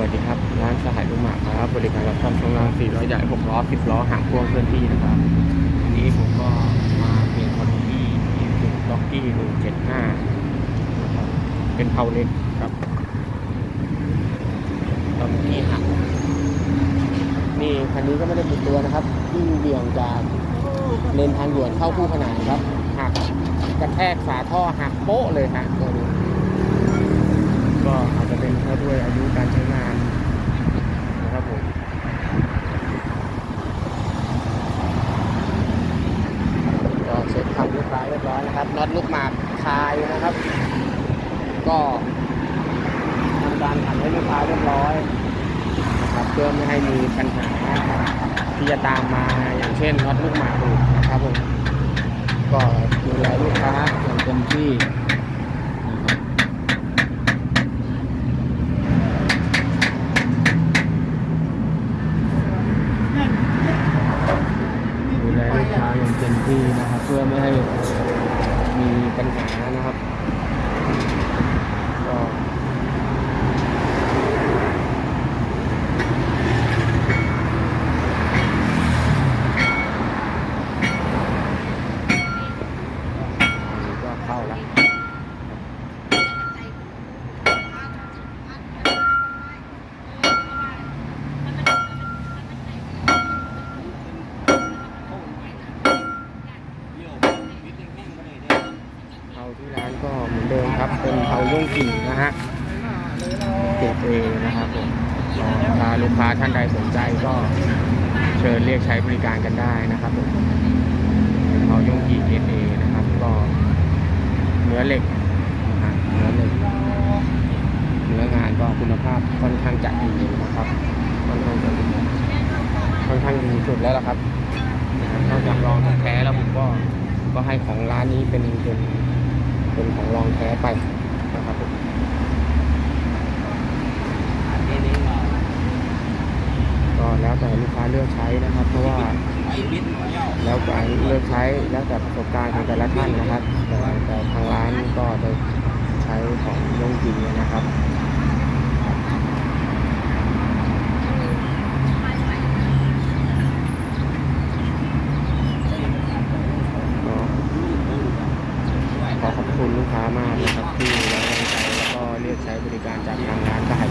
วัสดีครับร้านสหายลุงหมากครับบริการรับซ่อมช่วงล่าง4ล้อใหญ่6ล้อ10ล้อหางพ่วงเคลื่อนที่นะครับวันนี้ผมก็มาเปลี่ยนคอนที่สุด็อกกี้175นะครับเป็นเพาเล็กครับตอนนี้หักนี่คันนี้ก็ไม่ได้ปิดตัวนะครับวิ่งเบี่ยงจากเลนทางด่วนเข้าคู่ขนานครับหักกระแทกฝาท่อหักโป๊ะเลยฮะตัวนี้ ก็อาจจะเป็นเพราะด้วยอายุการใช้งานนะครับผมก็เสร็จทำลูกค้าเรียบร้อยนะครับน็อตลูกหมากคายนะครับ ก็ทำการขันให้ลูกค้าเรียบร้อยนะครับเพื่อไม่ให้มีปัญหาที่จะตามมาอย่างเช่นน็อตลูกหมากนะครับผมก็ดูแลลูกค้าอย่างเต็มที่นะครับ ดูแลลูกค้า อย่างเต็มที่นะครับ เพื่อไม่ให้มีปัญหานะครับก็อันนี้ก็เข้าแล้วเผาที่ร้าน ก็เหมือนเดิมครับ เป็นเผาย่งกี่นะฮะเกรดเอนะครับผมถ้าลูกค้าท่านใดสนใจก็เชิญเรียกใช้บริการกันได้นะครับผมเป็นเผาย่งกี่เกรดเอนะครับ ก็เนื้อเหล็กนะฮะเนื้อเหล็กเนื้องานก็คุณภาพค่อนข้างจะดีนะครับค่อนข้างจะดีค่อนข้างดีสุดแล้วล่ะครับนะครับนอกจากรองแท้แล้วผมก็ก็ให้ของร้านนี้เป็นเป็น เป็นของรองแท้ไปนะครับก็แล้วแต่ลูกค้าเลือกใช้นะครับ เพราะว่าแล้วแต่เลือกใช้แล้วแต่ประสบการณ์ของแต่ละท่านนะครับ แต่แต่ทางร้านก็จะใช้ของยงจีนะครับ ก็ ขอบคุณลูกค้ามากนะครับที่ไว้วางใจแล้วก็เรียกใช้บริการจากทางร้านได้